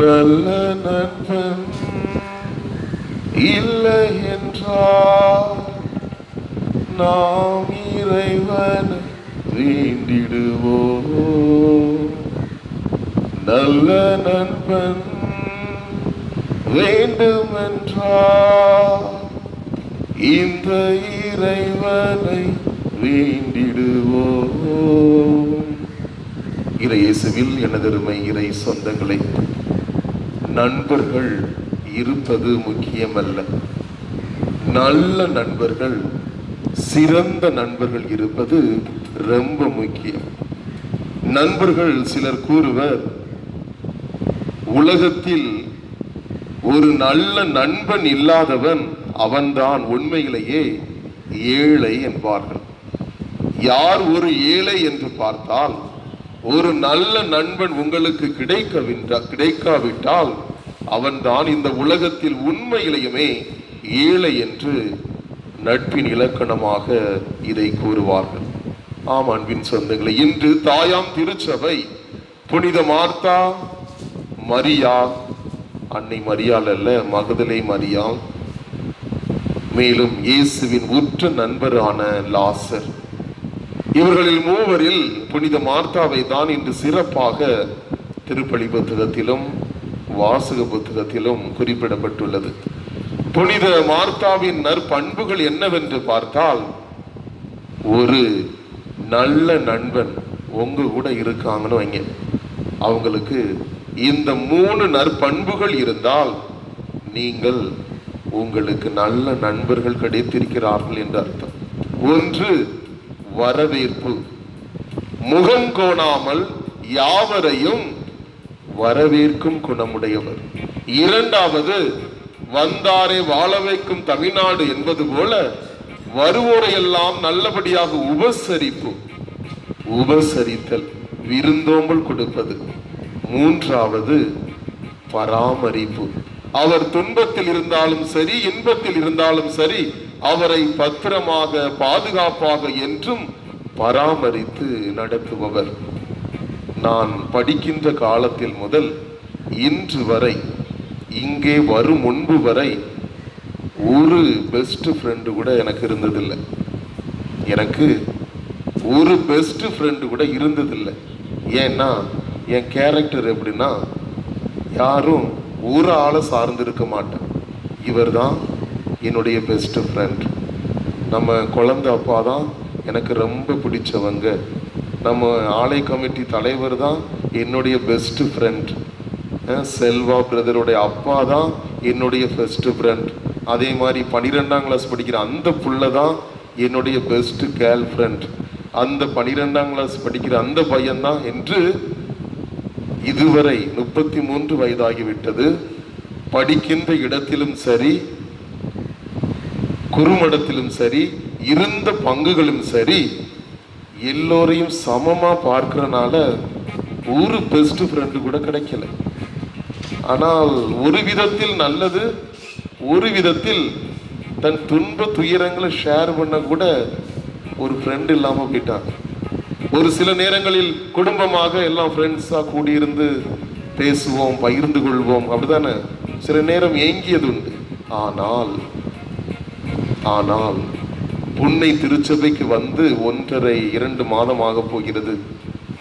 நல்ல நண்பன் இல்லை என்றால் நாம் இறைவன் வேண்டிடுவோம். நல்ல நண்பன் வேண்டுமென்றால் இந்த இறைவனை வேண்டிடுவோம். இறை இயேசுவில் எனதருமை இறை சொந்தங்களை நண்பர்கள் இருப்பது முக்கியமல்ல. நல்ல நண்பர்கள் சிறந்த நண்பர்கள் இருப்பது ரொம்ப முக்கியம். நண்பர்கள் சிலர் கூறுவர் உலகத்தில் ஒரு நல்ல நண்பன் இல்லாதவன் அவன்தான் உண்மையிலேயே ஏழை என்பார்கள். யார் ஒரு ஏழை என்று பார்த்தால் ஒரு நல்ல நண்பன் உங்களுக்கு கிடைக்கவின்றா கிடைக்காவிட்டால் அவன்தான் இந்த உலகத்தில் உண்மையிலேயுமே ஏழை என்று நட்பின் இலக்கணமாக இதை கூறுவார்கள். ஆம் அன்பின் சொந்தங்களை இன்று தாயாம் திருச்சபை புனித மார்த்தா மரியா அன்னை மரியாள் அல்ல மகதலை மரியாள் மேலும் இயேசுவின் உற்ற நண்பரான லாசர். இவர்களில் மூவரில் புனித மார்த்தாவை தான் இன்று சிறப்பாக திருப்பலி புத்தகத்திலும் வாசக புத்தகத்திலும் குறிப்பிடப்பட்டுள்ளது. புனித மார்த்தாவின் நற்பண்புகள் என்னவென்று பார்த்தால் ஒரு நல்ல நண்பன் உங்க கூட இருக்காங்கன்னு வைங்க. அவங்களுக்கு இந்த மூணு நற்பண்புகள் இருந்தால் நீங்கள் உங்களுக்கு நல்ல நண்பர்கள் கிடைத்திருக்கிறார்கள் என்று அர்த்தம். ஒன்று வரவேற்பு. முகம் கோணாமல் யாவரையும் வரவேற்கும் குணமுடையவர். இரண்டாவது வந்தாரை வாழ வைக்கும் தமிழ்நாடு என்பது போல வருவோரை எல்லாம் நல்லபடியாக உபசரிப்பு. உபசரித்தல் விருந்தோம்பல் கொடுப்பது. மூன்றாவது பராமரிப்பு. அவர் துன்பத்தில் இருந்தாலும் சரி இன்பத்தில் இருந்தாலும் சரி அவரை பத்திரமாக பாதுகாப்பாக என்றும் பராமரித்து நடத்துபவர். நான் படிக்கின்ற காலத்தில் முதல் இன்று வரை இங்கே வரும் முன்பு வரை ஒரு பெஸ்ட் ஃப்ரெண்டு கூட எனக்கு இருந்ததில்லை. எனக்கு ஒரு பெஸ்ட் ஃப்ரெண்டு கூட இருந்ததில்லை. ஏன்னா என் கேரக்டர் எப்படின்னா யாரும் ஒரு ஆளை சார்ந்திருக்க மாட்டேன். இவர் தான் என்னுடைய பெஸ்ட் ஃப்ரெண்ட் நம்ம குழந்தை அப்பா தான் எனக்கு ரொம்ப பிடிச்சவங்க. நம்ம ஆலை கமிட்டி தலைவர் தான் என்னுடைய பெஸ்ட்டு ஃப்ரெண்ட் செல்வா பிரதருடைய அப்பா தான் என்னுடைய பெஸ்ட்டு ஃப்ரெண்ட் அதே மாதிரி பன்னிரெண்டாம் கிளாஸ் படிக்கிற அந்த புள்ள தான் என்னுடைய பெஸ்ட்டு கேர்ள் ஃப்ரெண்ட் அந்த பன்னிரெண்டாம் கிளாஸ் படிக்கிற அந்த பையன்தான் என்று இதுவரை முப்பத்தி மூன்று வயதாகிவிட்டது. படிக்கின்ற இடத்திலும் சரி குறுமடத்திலும் சரி இருந்த பங்குகளும் சரி எல்லோரையும் சமமாக பார்க்கறனால ஒரு பெஸ்ட் ஃப்ரெண்டு கூட கிடைக்கல. ஆனால் ஒரு விதத்தில் நல்லது ஒரு விதத்தில் தன் துன்ப துயரங்களை ஷேர் பண்ண கூட ஒரு ஃப்ரெண்டு இல்லாமல் போயிட்டாங்க ஒரு சில நேரங்களில் குடும்பமாக எல்லாம் ஃப்ரெண்ட்ஸாக கூடியிருந்து பேசுவோம் பகிர்ந்து கொள்வோம் அப்படிதானே சில நேரம் ஏங்கியது உண்டு. ஆனால் ஆனால் புன்னை திருச்சபைக்கு வந்து ஒன்றரை இரண்டு மாதமாக போகிறது.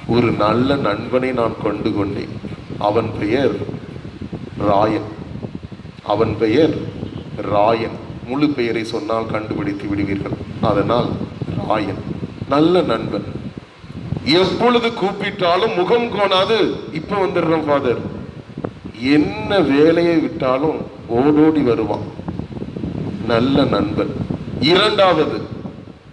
ஒரு நல்ல நண்பனை நான் கொண்டு கொண்டேன் அவன் பெயர் ராயன். அவன் பெயர் ராயன். முழு பெயரை சொன்னால் கண்டுபிடித்து விடுவீர்கள். அதனால் ராயன். நல்ல நண்பன். எப்பொழுது கூப்பிட்டாலும் முகம் கோணாது. இப்ப வந்துடுறோம் ஃபாதர் என்ன வேலையை விட்டாலும் ஓடோடி வருவான். நல்ல நண்பன். இரண்டாவது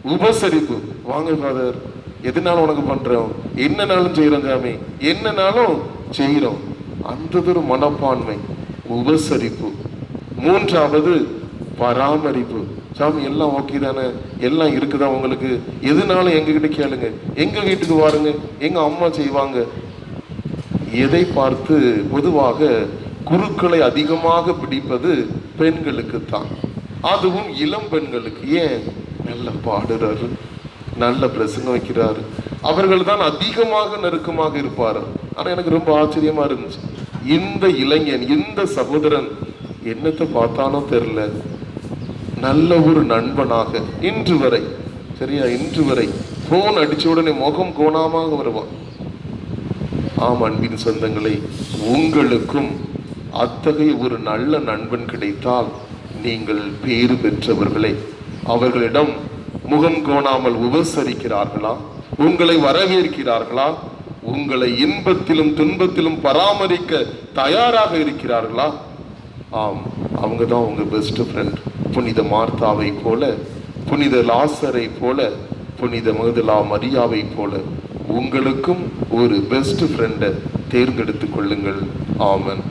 உபசரிப்பு. வாங்க ஃபாதர் எதுனாலும் உனக்கு பண்றோம்? என்னனாலும் செய்யறோம் சாமி. என்னனாலும் செய்யறோம் அந்த ஒரு மனப்பான்மை. உபசரிப்பு. மூன்றாவது பராமரிப்பு. சாமி எல்லாம் ஓகே தானே? எல்லாம் இருக்குதா உங்களுக்கு? எதுனாலும் எங்ககிட்ட கேளுங்க. எங்க வீட்டுக்கு வாருங்க. எங்க அம்மா செய்வாங்க. எதை பார்த்து பொதுவாக குருக்களை அதிகமாக பிடிப்பது பெண்களுக்கு தான் அதுவும் இளம் பெண்களுக்கு ஏன்? நல்ல பாடுறாரு நல்ல பிரசங்கம் வைக்கிறாரு. அவர்கள் தான் அதிகமாக நெருக்கமாக இருப்பார்? ஆனால் எனக்கு ரொம்ப ஆச்சரியமா இருந்துச்சு. இந்த இளைஞன் இந்த சகோதரன் என்னத்தை பார்த்தானோ தெரில நல்ல ஒரு நண்பனாக இன்று வரை சரியா? இன்று வரை போன் அடிச்ச உடனே முகம் கோணாமாக வருவான். ஆம் அன்பின் சொந்தங்களை உங்களுக்கும் அத்தகைய ஒரு நல்ல நண்பன் கிடைத்தால் நீங்கள் பேறு பெற்றவர்களே அவர்களிடம் முகம் கோணாமல் உபசரிக்கிறார்களா? உங்களை வரவேற்கிறார்களா? உங்களை இன்பத்திலும் துன்பத்திலும் பராமரிக்க தயாராக இருக்கிறார்களா? ஆம் அவங்க தான் உங்க பெஸ்ட் ஃப்ரெண்ட் புனித மார்த்தாவை போல புனித லாசரை போல புனித மகதலா மரியாவை போல உங்களுக்கும் ஒரு பெஸ்ட் ஃப்ரெண்டை தேர்ந்தெடுத்து கொள்ளுங்கள். ஆமன்.